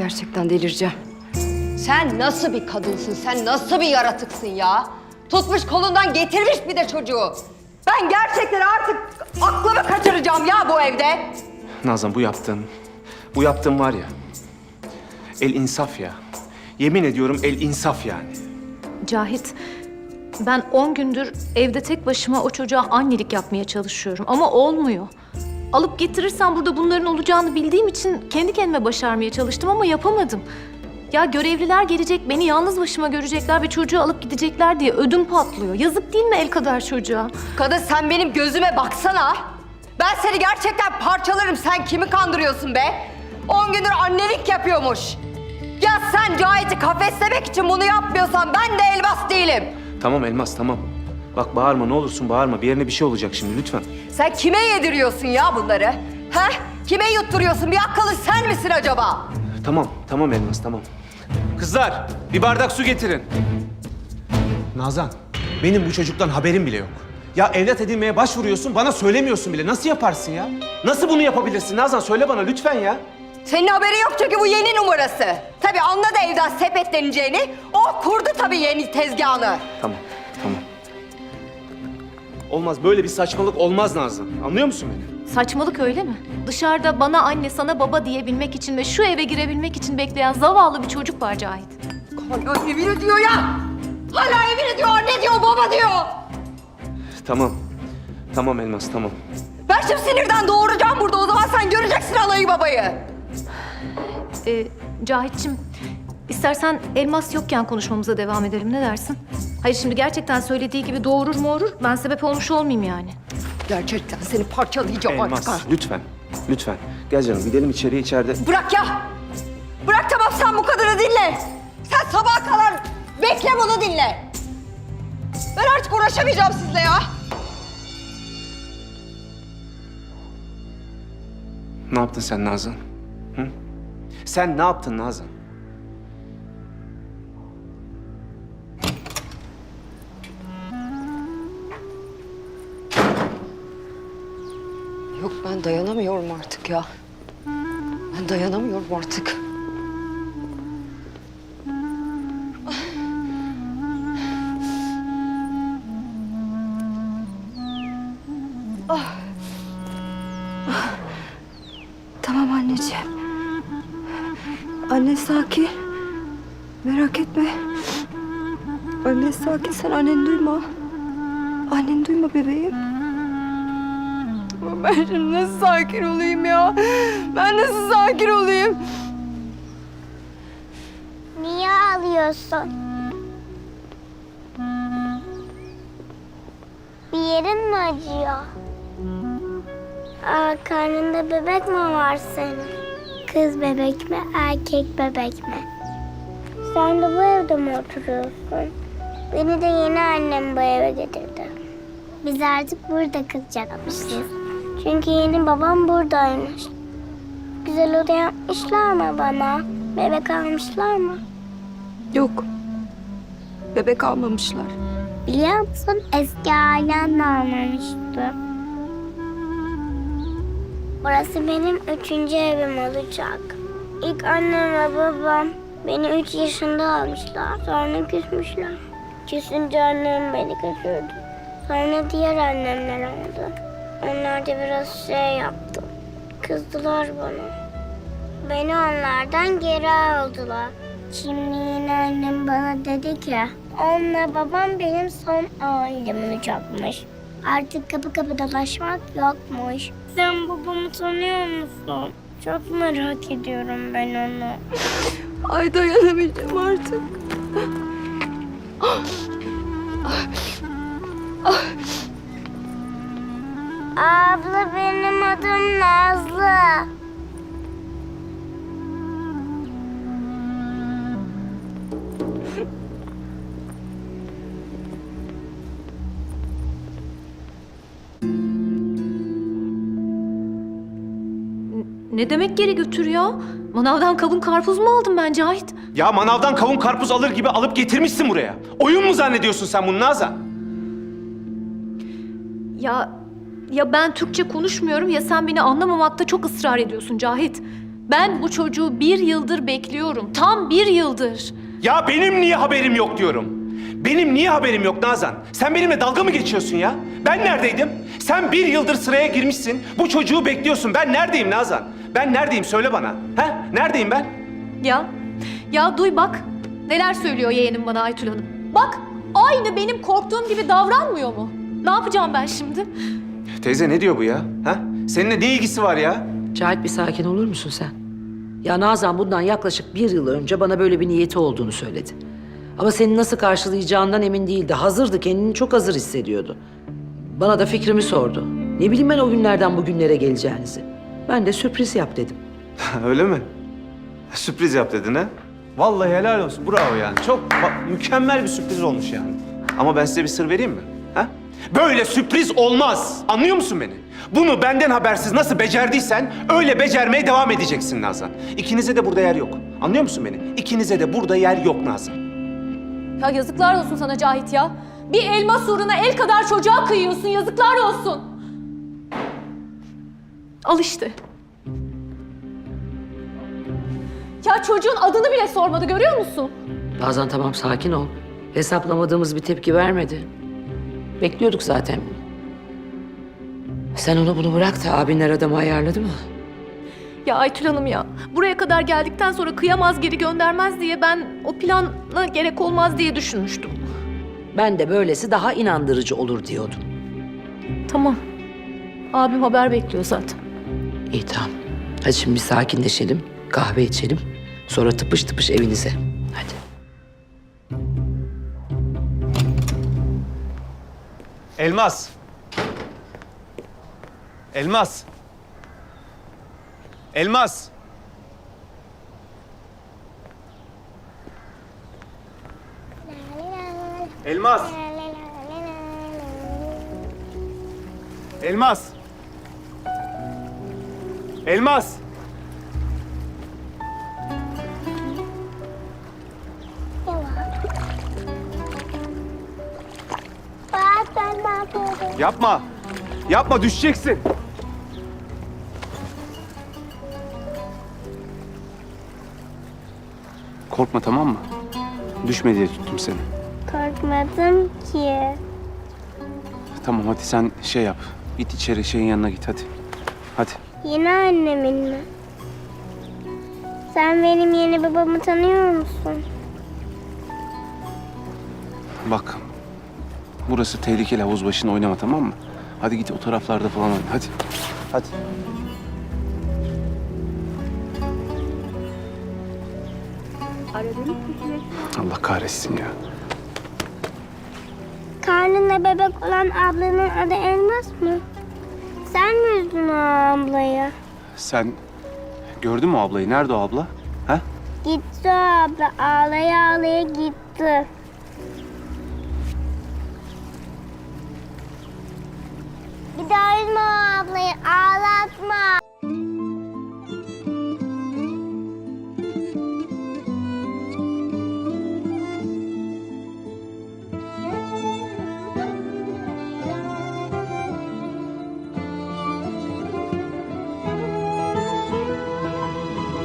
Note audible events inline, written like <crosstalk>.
Gerçekten delireceğim. Sen nasıl bir kadınsın? Sen nasıl bir yaratıksın ya? Tutmuş kolundan getirmiş bir de çocuğu. Ben gerçekten artık aklımı kaçıracağım ya bu evde. Nazan bu yaptığın, bu yaptığın var ya. El insaf ya. Yemin ediyorum el insaf yani. Cahit, ben 10 gündür evde tek başıma o çocuğa annelik yapmaya çalışıyorum ama olmuyor. Alıp getirirsen burada bunların olacağını bildiğim için kendi kendime başarmaya çalıştım ama yapamadım. Ya görevliler gelecek, beni yalnız başıma görecekler ve çocuğu alıp gidecekler diye ödüm patlıyor. Yazık değil mi el kadar çocuğa? Kadın sen benim gözüme baksana. Ben seni gerçekten parçalarım. Sen kimi kandırıyorsun be? On gündür annelik yapıyormuş. Ya sen Cahit'i kafeslemek için bunu yapmıyorsan ben de elmas değilim. Tamam Elmas tamam. Bak bağırma ne olursun bağırma. Bir yerine bir şey olacak şimdi lütfen. Sen kime yediriyorsun ya bunları? He? Kime yutturuyorsun? Bir akıllı sen misin acaba? Tamam tamam Elmas tamam. Kızlar bir bardak su getirin. Nazan benim bu çocuktan haberim bile yok. Ya evlat edinmeye başvuruyorsun bana söylemiyorsun bile. Nasıl yaparsın ya? Nasıl bunu yapabilirsin Nazan söyle bana lütfen ya. Senin haberin yok çünkü bu yeni numarası. Tabii anladı evden sepetleneceğini. O kurdu tabii yeni tezgahını. Tamam. Olmaz böyle bir saçmalık olmaz Nazan. Anlıyor musun beni? Saçmalık öyle mi? Dışarıda bana anne, sana baba diyebilmek için ve şu eve girebilmek için bekleyen zavallı bir çocuk var Cahit. Hala evin ediyor ya. Hala evin ediyor, anne diyor, baba diyor. Tamam. Tamam Elmas tamam. Ben şimdi sinirden doğuracağım burada. O zaman sen göreceksin anayı babayı. Ee, Cahit'cim, istersen elmas yokken konuşmamıza devam edelim. Ne dersin? Hayır şimdi gerçekten söylediği gibi doğurur mu olur? Ben sebep olmuş olmayayım yani. Gerçekten seni parçalayacağım artık ha. Elmas lütfen. Lütfen. Gel canım gidelim içeriye içeride. Bırak ya. Bırak tamam sen bu kadını dinle. Sen sabaha kadar bekle bunu dinle. Ben artık uğraşamayacağım sizle ya. Ne yaptın sen Nazan? Hı? Sen ne yaptın Nazan? Artık ya. Ben dayanamıyorum artık. Ah. Ah. Tamam anneciğim. Anne sakin. Merak etme. Anne sakin sen anneni duyma. Anneni duyma bebeğim. Ben şimdi nasıl sakin olayım ya? Ben nasıl sakin olayım? Niye ağlıyorsun? Bir yerin mi acıyor? Aa, karnında bebek mi var senin? Kız bebek mi, erkek bebek mi? Sen de bu evde mi oturuyorsun? Beni de yeni annem bu eve getirdi. Biz artık burada kalacakmışız. Çünkü yeni babam buradaymış. Güzel oda yapmışlar mı bana? Bebek almışlar mı? Yok. Bebek almamışlar. Biliyor musun eski ailem de almamıştı. Burası benim üçüncü evim olacak. İlk annem ve babam beni üç yaşında almışlar. Sonra küsmüşler. Küsünce annem beni götürdü. Sonra diğer annemler aldı. Onlar da biraz şey yaptı. Kızdılar bana. Beni onlardan geri aldılar. Şimdi yine annem bana dedi ki onunla babam benim son ailem olacakmış. Artık kapı kapı dolaşmak yokmuş. Sen babamı tanıyor musun? Çok merak ediyorum ben onu. Ay dayanamayacağım artık. Abla benim adım Nazlı. Ne demek geri götür ya? Manavdan kavun karpuz mu aldım ben Cahit? Ya manavdan kavun karpuz alır gibi alıp getirmişsin buraya. Oyun mu zannediyorsun sen bunu Nazan? Ya ya ben Türkçe konuşmuyorum ya sen beni anlamamakta çok ısrar ediyorsun Cahit. Ben bu çocuğu bir yıldır bekliyorum. Tam bir yıldır. Ya benim niye haberim yok diyorum. Benim niye haberim yok Nazan? Sen benimle dalga mı geçiyorsun ya? Ben neredeydim? Sen bir yıldır sıraya girmişsin. Bu çocuğu bekliyorsun. Ben neredeyim Nazan? Ben neredeyim söyle bana. He? Neredeyim ben? Ya, ya duy bak. Neler söylüyor yeğenim bana Aytül Hanım. Bak, aynı benim korktuğum gibi davranmıyor mu? Ne yapacağım ben şimdi? Teyze ne diyor bu ya? Ha? Seninle ne ilgisi var ya? Cahit bir sakin olur musun sen? Ya Nazan bundan yaklaşık bir yıl önce bana böyle bir niyeti olduğunu söyledi. Ama seni nasıl karşılayacağından emin değildi. Hazırdı, kendini çok hazır hissediyordu. Bana da fikrimi sordu. Ne bileyim ben o günlerden bugünlere geleceğinizi. Ben de sürpriz yap dedim. <laughs> Öyle mi? Sürpriz yap dedin ha? Vallahi helal olsun. Bravo yani. Çok mükemmel bir sürpriz olmuş yani. Ama ben size bir sır vereyim mi? Böyle sürpriz olmaz. Anlıyor musun beni? Bunu benden habersiz nasıl becerdiysen öyle becermeye devam edeceksin Nazan. İkinize de burada yer yok. Anlıyor musun beni? İkinize de burada yer yok Nazan. Ya yazıklar olsun sana Cahit ya. Bir elma uğruna el kadar çocuğa kıyıyorsun. Yazıklar olsun. Al işte. Ya çocuğun adını bile sormadı görüyor musun? Nazan tamam sakin ol. Hesaplamadığımız bir tepki vermedi. Bekliyorduk zaten. Sen onu bunu bırak da abinler adamı ayarladı mı? Ya Aytül Hanım ya, buraya kadar geldikten sonra kıyamaz geri göndermez diye ben o plana gerek olmaz diye düşünmüştüm. Ben de böylesi daha inandırıcı olur diyordum. Tamam. Abim haber bekliyor zaten. İyi tamam. Hadi şimdi bir sakinleşelim, kahve içelim. Sonra tıpış tıpış evinize. Elmas. Elmas. Elmas. Elmas. Elmas. Elmas. Yapma. Yapma düşeceksin. Korkma tamam mı? Düşme diye tuttum seni. Korkmadım ki. Tamam hadi sen şey yap. Git içeri şeyin yanına git hadi. Hadi. Yeni annemin mi? Sen benim yeni babamı tanıyor musun? Bak. Burası tehlikeli havuz başına oynama tamam mı? Hadi git o taraflarda falan oyna hadi. Hadi. Allah kahretsin ya. Karnında bebek olan ablanın adı Elmas mı? Sen mi üzdün o ablayı? Sen gördün mü ablayı? Nerede o abla? Ha? Gitti o abla. Ağlaya ağlaya gitti. Üzme ablayı ağlatma.